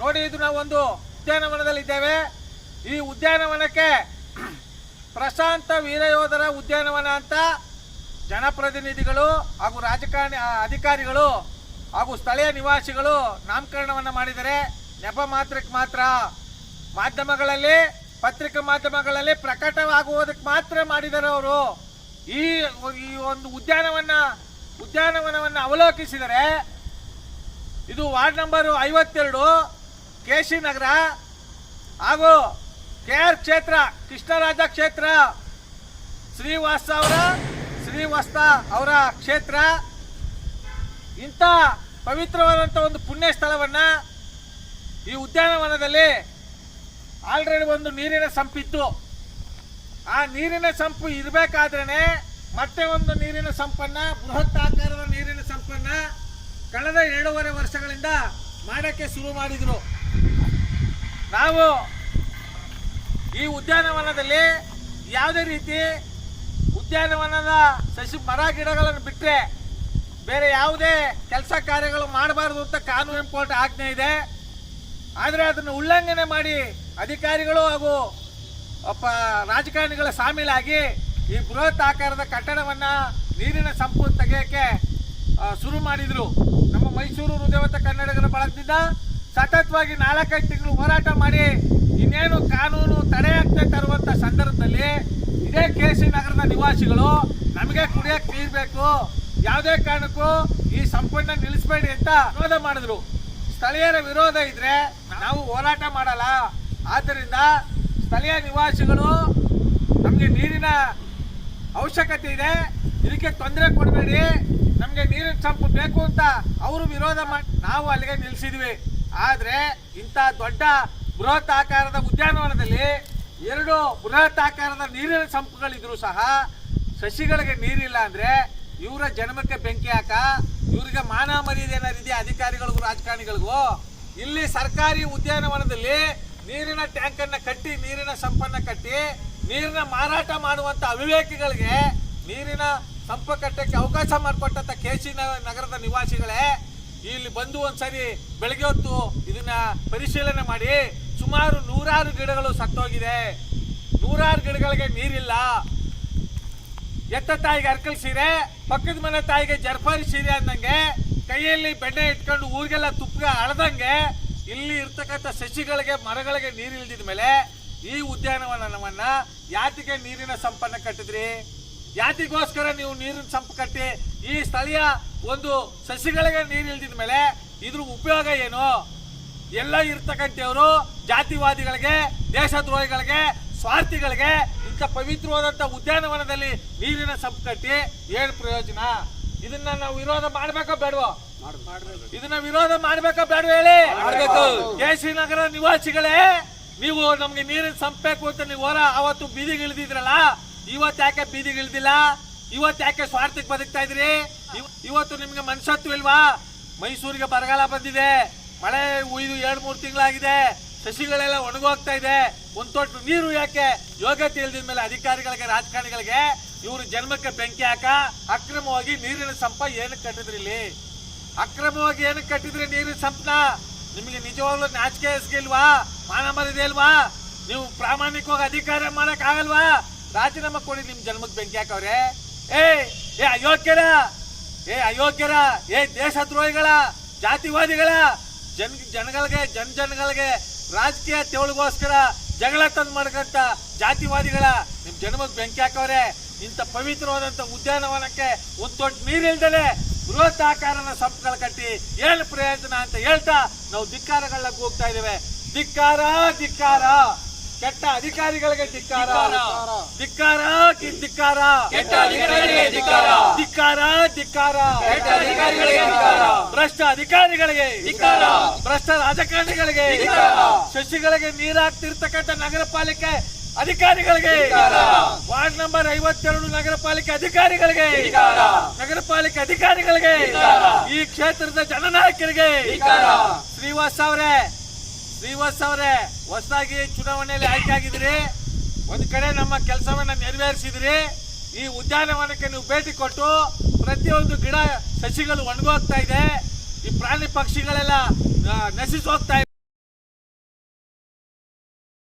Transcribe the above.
ನೋಡಿ, ಇದು ನಾವು ಒಂದು ಉದ್ಯಾನವನದಲ್ಲಿ ಇದ್ದೇವೆ ಈ ಉದ್ಯಾನವನಕ್ಕೆ ಪ್ರಶಾಂತ ವೀರಯೋಧರ ಉದ್ಯಾನವನ ಅಂತ ಜನಪ್ರತಿನಿಧಿಗಳು ಹಾಗೂ ರಾಜಕಾರಣಿ ಅಧಿಕಾರಿಗಳು ಹಾಗೂ ಸ್ಥಳೀಯ ನಿವಾಸಿಗಳು ನಾಮಕರಣವನ್ನು ಮಾಡಿದರೆ ನೆಪ ಮಾತ್ರಕ್ಕೆ ಮಾತ್ರ. ಮಾಧ್ಯಮಗಳಲ್ಲಿ, ಪತ್ರಿಕಾ ಮಾಧ್ಯಮಗಳಲ್ಲಿ ಪ್ರಕಟವಾಗುವುದಕ್ಕೆ ಮಾತ್ರ ಮಾಡಿದ್ದಾರೆ ಅವರು. ಈ ಈ ಒಂದು ಉದ್ಯಾನವನ ಉದ್ಯಾನವನವನ್ನು ಅವಲೋಕಿಸಿದರೆ, ಇದು ವಾರ್ಡ್ ನಂಬರು ಐವತ್ತೆರಡು. ಕೆ ಸಿ ನಗರ ಹಾಗೂ ಕೆ ಆರ್ ಕ್ಷೇತ್ರ, ಕೃಷ್ಣರಾಜ ಕ್ಷೇತ್ರ, ಶ್ರೀವಾಸ ಅವರ, ಶ್ರೀವಾಸ್ತ ಅವರ ಕ್ಷೇತ್ರ. ಇಂಥ ಪವಿತ್ರವಾದಂಥ ಒಂದು ಪುಣ್ಯ ಸ್ಥಳವನ್ನು ಈ ಉದ್ಯಾನವನದಲ್ಲಿ ಆಲ್ರೆಡಿ ಒಂದು ನೀರಿನ ಸಂಪಿತ್ತು. ಆ ನೀರಿನ ಸಂಪು ಇರಬೇಕಾದ್ರೇ ಮತ್ತೆ ಒಂದು ನೀರಿನ ಸಂಪನ್ನ, ಬೃಹತ್ ಆಕಾರದ ನೀರಿನ ಸಂಪನ್ನ ಕಳೆದ ಎರಡೂವರೆ ವರ್ಷಗಳಿಂದ ಮಾಡೋಕ್ಕೆ ಶುರು ಮಾಡಿದ್ರು. ನಾವು ಈ ಉದ್ಯಾನವನದಲ್ಲಿ ಯಾವುದೇ ರೀತಿ ಉದ್ಯಾನವನದ ಸಸಿ, ಮರ, ಗಿಡಗಳನ್ನು ಬಿಟ್ಟರೆ ಬೇರೆ ಯಾವುದೇ ಕೆಲಸ ಕಾರ್ಯಗಳು ಮಾಡಬಾರ್ದು ಅಂತ ಕಾನೂನು ಕೋರ್ಟ್ ಆಜ್ಞೆ ಇದೆ. ಆದರೆ ಅದನ್ನು ಉಲ್ಲಂಘನೆ ಮಾಡಿ ಅಧಿಕಾರಿಗಳು ಹಾಗೂ ಒಬ್ಬ ರಾಜಕಾರಣಿಗಳ ಸಾಮೀಲಾಗಿ ಈ ಬೃಹತ್ ಆಕಾರದ ಕಟ್ಟಡವನ್ನು ನೀರಿನ ಸಂಪೂರ್ಣ ತೆಗೆಯೋಕ್ಕೆ ಶುರು ಮಾಡಿದರು. ನಮ್ಮ ಮೈಸೂರು ಹೃದಯವಂತ ಕನ್ನಡಿಗರ ಬಳಗದಿಂದ ಸತತವಾಗಿ ನಾಲ್ಕೈದು ತಿಂಗಳು ಹೋರಾಟ ಮಾಡಿ ಇನ್ನೇನು ಕಾನೂನು ತಡೆಯಾಗ್ತಾ ತರುವಂತ ಸಂದರ್ಭದಲ್ಲಿ ಇದೇ ಕೆ ಸಿ ನಗರದ ನಿವಾಸಿಗಳು ನಮಗೆ ಕುಡಿಯಕ್ಕೆ ನೀರು ಬೇಕು. ಯಾವುದೇ ಕಾರಣಕ್ಕೂ ಈ ಸಂಪನ್ನ ನಿಲ್ಲಿಸಬೇಡಿ ಅಂತ ವಿರೋಧ ಮಾಡಿದ್ರು. ಸ್ಥಳೀಯರ ವಿರೋಧ ಇದ್ರೆ ನಾವು ಹೋರಾಟ ಮಾಡಲ್ಲ. ಆದ್ದರಿಂದ ಸ್ಥಳೀಯ ನಿವಾಸಿಗಳು ನಮಗೆ ನೀರಿನ ಅವಶ್ಯಕತೆ ಇದೆ. ಇದಕ್ಕೆ ತೊಂದರೆ ಕೊಡಬೇಡಿ. ನಮಗೆ ನೀರಿನ ಸಂಪು ಬೇಕು ಅಂತ ಅವರು ವಿರೋಧ ಮಾಡಿ ನಾವು ಅಲ್ಲಿಗೆ ನಿಲ್ಲಿಸಿದ್ವಿ ಆದ್ರೆ ಇಂಥ ದೊಡ್ಡ ಬೃಹತ್ ಆಕಾರದ ಉದ್ಯಾನವನದಲ್ಲಿ ಎರಡು ಬೃಹತ್ ಆಕಾರದ ನೀರಿನ ಸಂಪುಗಳಿದ್ರು ಸಹ ಸಸಿಗಳಿಗೆ ನೀರಿಲ್ಲ ಅಂದ್ರೆ ಇವರ ಜನ್ಮಕ್ಕೆ ಬೆಂಕಿ ಹಾಕ, ಇವರಿಗೆ ಮಾನ ಮರ್ಯಾದೆ ಇದೆಯಾ ಅಧಿಕಾರಿಗಳಿಗೂ, ರಾಜಕಾರಣಿಗಳಿಗೂ ಇಲ್ಲಿ ಸರ್ಕಾರಿ ಉದ್ಯಾನವನದಲ್ಲಿ ನೀರಿನ ಟ್ಯಾಂಕ್ ಅನ್ನ ಕಟ್ಟಿ, ನೀರಿನ ಸಂಪನ್ನ ಕಟ್ಟಿ, ನೀರಿನ ಮಾರಾಟ ಮಾಡುವಂತ ಅವಿವೇಕಿಗಳಿಗೆ ನೀರಿನ ಸಂಪ ಕಟ್ಟಕ್ಕೆ ಅವಕಾಶ ಮಾಡಿಕೊಟ್ಟಂತ ಕೆಸಿ ನಗರದ ನಿವಾಸಿಗಳೇ ಇಲ್ಲಿ ಬಂದು ಒಂದ್ಸರಿ ಬೆಳಗ್ಗೆ ಹೊತ್ತು ಇದನ್ನ ಪರಿಶೀಲನೆ ಮಾಡಿ ಸುಮಾರು ನೂರಾರು ಗಿಡಗಳು ಸತ್ತೋಗಿದೆ. ನೂರಾರು ಗಿಡಗಳಿಗೆ ನೀರಿಲ್ಲ. ಎತ್ತ ತಾಯಿಗೆ ಅರ್ಕಲ್ ಸೀರೆ, ಪಕ್ಕದ ಮನೆ ತಾಯಿಗೆ ಜರ್ಫಾರಿ ಸೀರೆ ಅಂದಂಗೆ, ಕೈಯಲ್ಲಿ ಬೆಣ್ಣೆ ಇಟ್ಕೊಂಡು ಊರಿಗೆಲ್ಲ ತುಪ್ಪ ಅಳದಂಗೆ ಇಲ್ಲಿ ಇರ್ತಕ್ಕಂಥ ಸಸಿಗಳಿಗೆ, ಮರಗಳಿಗೆ ನೀರಿಲ್ದಿದ ಮೇಲೆ ಈ ಉದ್ಯಾನವನವನ್ನ ಯಾತಿಗೆ ನೀರಿನ ಸಂಪನ್ನ ಕಟ್ಟಿದ್ರಿ? ಯಾತಿಗೋಸ್ಕರ ನೀವು ನೀರಿನ ಸಂಪ ಕಟ್ಟಿ ಈ ಸ್ಥಳೀಯ ಒಂದು ಸಸಿಗಳಿಗೆ ನೀರು ಇಲ್ದಿದ ಮೇಲೆ ಇದ್ರ ಉಪಯೋಗ ಏನು? ಎಲ್ಲ ಇರ್ತಕ್ಕಂಥವರು ಜಾತಿವಾದಿಗಳಿಗೆ ದೇಶದ್ರೋಹಿಗಳಿಗೆ ಸ್ವಾರ್ಥಿಗಳಿಗೆ ಇಂಥ ಪವಿತ್ರವಾದಂಥ ಉದ್ಯಾನವನದಲ್ಲಿ ನೀರಿನ ಸಂಪ ಕಟ್ಟಿ ಏನು ಪ್ರಯೋಜನ? ಇದನ್ನ ನಾವು ವಿರೋಧ ಮಾಡ್ಬೇಕೋ ಬೇಡವೋ? ಇದನ್ನ ವಿರೋಧ ಮಾಡ್ಬೇಕೋ ಬೇಡ ಹೇಳಿ? ಕೆ ಸಿ ನಗರ ನಿವಾಸಿಗಳೇ ನೀವು ನಮ್ಗೆ ನೀರಿನ ಸಂಪಬೇಕು ಅಂತ ನೀವು ಹೊರ ಅವತ್ತು ಬೀದಿಗೆ ಇಳಿದಿದ್ರಲ್ಲ? ಇವತ್ತು ಯಾಕೆ ಬೀದಿಗಿಳಿದಿಲ್ಲ ಇವತ್ತು ಯಾಕೆ ಸ್ವಾರ್ಥಕ್ಕೆ ಬದುಕ್ತಾ ಇದ್ರಿ? ಇವ್- ಇವತ್ತು ನಿಮ್ಗೆ ಮನುಷ್ಯತ್ವ ಇಲ್ವಾ? ಮೈಸೂರಿಗೆ ಬರಗಾಲ ಬಂದಿದೆ. ಮಳೆ ಉಯ್ದು ಎರಡು, ಮೂರು ತಿಂಗಳಾಗಿದೆ. ಸಸಿಗಳೆಲ್ಲ ಒಣಗೋಗ್ತಾ ಇದೆ. ಒಂದು ತೊಟ್ಟು ನೀರು ಯಾಕೆ? ಯೋಗ್ಯತೆ ಇಲ್ದಿದ ಮೇಲೆ ಅಧಿಕಾರಿಗಳಿಗೆ, ರಾಜಕಾರಣಿಗಳಿಗೆ ಇವರು ಜನ್ಮಕ್ಕೆ ಬೆಂಕಿ ಹಾಕ, ಅಕ್ರಮವಾಗಿ ನೀರಿನ ಸಂಪ ಏನಕ್ಕೆ ಕಟ್ಟಿದ್ರಿ ಇಲ್ಲಿ? ಅಕ್ರಮವಾಗಿ ಏನಕ್ಕೆ ಕಟ್ಟಿದ್ರಿ ನೀರಿನ ಸಂಪನ? ನಿಮಗೆ ನಿಜವಾಗ್ಲೂ ನಾಚಿಕೆ ಇಲ್ವಾ ಮಾನ ಮರಿದೆ ಇಲ್ವಾ? ನೀವು ಪ್ರಾಮಾಣಿಕವಾಗಿ ಅಧಿಕಾರ ಮಾಡಕ್ ಆಗಲ್ವಾ ರಾಜೀನಾಮೆ ಕೊಡಿ ನಿಮ್ ಜನ್ಮದ ಬೆಂಕಿ ಹಾಕವ್ರೆ ಏ ಏ ಅಯೋಗ್ಯರ ಏ ಅಯೋಗ್ಯರ, ಏ ದೇಶದ್ರೋಹಿಗಳ, ಜಾತಿವಾದಿಗಳ, ಜನ್, ಜನಗಳಿಗೆ, ಜನ ಜನಗಳಿಗೆ ರಾಜಕೀಯ ತೆವಳಿಗೋಸ್ಕರ ಜಗಳ ತಂದು ಮಾಡ್ಕಂತ ಜಾತಿವಾದಿಗಳ ನಿಮ್ ಜನ್ಮಕ್ಕೆ ಬೆಂಕಿ ಹಾಕವ್ರೆ ಇಂಥ ಪವಿತ್ರವಾದಂತ ಉದ್ಯಾನವನಕ್ಕೆ ಒಂದು ದೊಡ್ಡ ನೀರಿಲ್ದಲೆ ಬೃಹತ್ ಆಕಾರನ ಸಂಪುಗಳ ಕಟ್ಟಿ ಏನು ಪ್ರಯೋಜನ ಅಂತ ಹೇಳ್ತಾ ನಾವು ಧಿಕ್ಕಾರಗಳನ್ನ ಹೋಗ್ತಾ ಇದ್ದೇವೆ. ಧಿಕ್ಕಾರ ಧಿಕ್ಕಾರ. ಕೆಟ್ಟ ಅಧಿಕಾರಿಗಳಿಗೆ ಧಿಕ್ಕಾರ ಧಿಕ್ಕಾರ ಕಿ- ಧಿಕ್ಕಾರ ಕೆಟ್ಟ ಅಧಿಕಾರಿಗಳಿಗೆ ಧಿಕ್ಕಾರ. ಧಿಕ್ಕಾರ ಧಿಕ್ಕಾರ ಕೆಟ್ಟ ಅಧಿಕಾರಿಗಳಿಗೆ ಧಿಕ್ಕಾರ. ಭ್ರಷ್ಟ ಅಧಿಕಾರಿಗಳಿಗೆ ಧಿಕ್ಕಾರ. ಭ್ರಷ್ಟ ರಾಜಕಾರಣಿಗಳಿಗೆ. ಶಶಿಗಳಿಗೆ ನೀರಾಗ್ತಿರ್ತಕ್ಕಂಥ ನಗರ ಪಾಲಿಕೆ ಅಧಿಕಾರಿಗಳಿಗೆ. ವಾರ್ಡ್ ನಂಬರ್ ಐವತ್ತೆರಡು ನಗರ ಪಾಲಿಕೆ ಅಧಿಕಾರಿಗಳಿಗೆ. ನಗರ ಪಾಲಿಕೆ ಅಧಿಕಾರಿಗಳಿಗೆ. ಈ ಕ್ಷೇತ್ರದ ಜನನಾಯಕರಿಗೆ. ಶ್ರೀವಾಸ್ ಅವರೇ ಶ್ರೀವಾಸ್ ಅವರೇ ಹೊಸದಾಗಿ ಚುನಾವಣೆಯಲ್ಲಿ ಆಯ್ಕೆ ಆಗಿದ್ರಿ, ಒಂದು ಕಡೆ ನಮ್ಮ ಕೆಲಸವನ್ನ ನೆರವೇರಿಸಿದ್ರಿ, ಈ ಉದ್ಯಾನವನಕ್ಕೆ ನೀವು ಭೇಟಿ ಕೊಟ್ಟು ಪ್ರತಿಯೊಂದು ಗಿಡ ಸಸಿಗಳು ಒಣಗೋಗ್ತಾ ಇದೆ, ಈ ಪ್ರಾಣಿ ಪಕ್ಷಿಗಳೆಲ್ಲ ನಶಿಸೋಗ್ತಾ ಇದೆ